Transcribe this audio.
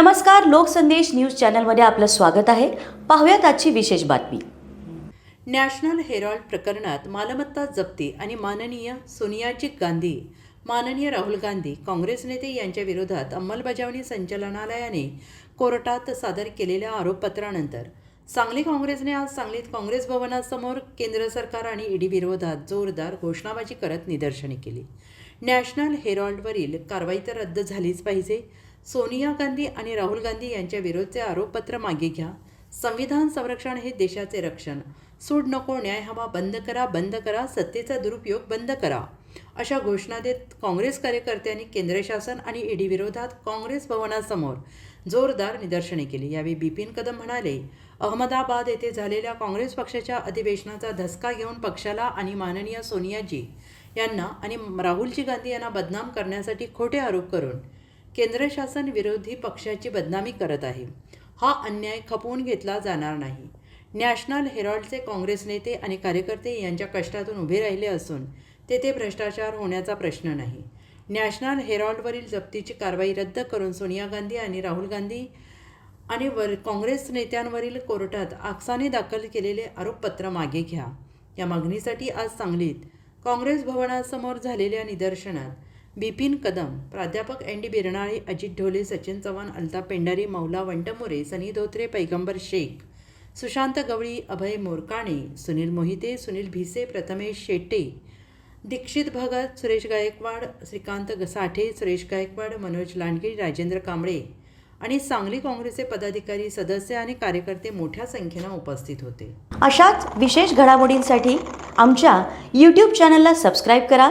नमस्कार लोकसंदेश न्यूज चॅनलमध्ये आपलं स्वागत आहे. पाहूयात आजची विशेष बातमी. नॅशनल हेरॉल्ड प्रकरणात मालमत्ता जप्ती आणि माननीय सोनियाजी गांधी माननीय राहुल गांधी काँग्रेस नेते यांच्या विरोधात अंमलबजावणी संचालनालयाने कोर्टात सादर केलेल्या आरोपपत्रानंतर सांगली काँग्रेसने आज सांगलीत काँग्रेस भवनासमोर केंद्र सरकार आणि ईडी विरोधात जोरदार घोषणाबाजी करत निदर्शने केली. नॅशनल हेरॉल्डवरील कारवाई तर रद्द झालीच पाहिजे सोनिया गांधी आणि राहुल गांधी यांच्या विरोधचे आरोपपत्र मागे घ्या. संविधान संरक्षण हे देशाचे रक्षण. सूड नको न्याय हवा बंद करा बंद करा सत्तेचा दुरुपयोग बंद करा. अशा घोषणा देत काँग्रेस कार्यकर्त्यांनी केंद्र शासन आणि ईडी विरोधात काँग्रेस भवनासमोर जोरदार निदर्शने केली. यावेळी बिपिन कदम म्हणाले अहमदाबाद येथे झालेल्या काँग्रेस पक्षाच्या अधिवेशनाचा धसका घेऊन पक्षाला आणि माननीय सोनियाजी यांना आणि राहुलजी गांधी यांना बदनाम करण्यासाठी खोटे आरोप करून केंद्र शासन विरोधी पक्षाची बदनामी करत आहे. हा अन्याय खपवून घेतला जाणार नाही. नॅशनल हेरॉल्डचे काँग्रेस नेते आणि कार्यकर्ते यांच्या कष्टातून उभे राहिले असून तेथे भ्रष्टाचार होण्याचा प्रश्न नाही. नॅशनल हेरॉल्डवरील जप्तीची कारवाई रद्द करून सोनिया गांधी आणि राहुल गांधी आणि वर काँग्रेस नेत्यांवरील कोर्टात आकसाने दाखल केलेले आरोपपत्र मागे घ्या. या मागणीसाठी आज सांगलीत काँग्रेस भवनासमोर झालेल्या निदर्शनात बिपिन कदम प्राध्यापक एन डी बिरनाळे अजित ढोले सचिन चव्हाण अल्ताफ पेंढारी मौला वंटमोरे सनी धोत्रे पैगंबर शेख सुशांत गवळी अभय मोरकाणे सुनील मोहिते सुनील भिसे प्रथमेश शेट्टे दीक्षित भगत सुरेश गायकवाड श्रीकांत ग- साठे सुरेश गायकवाड मनोज लांडगे राजेंद्र कांबळे आणि सांगली काँग्रेसचे पदाधिकारी सदस्य आणि कार्यकर्ते मोठ्या संख्येनं उपस्थित होते. अशाच विशेष घडामोडींसाठी आमच्या यूट्यूब चॅनलला सबस्क्राईब करा.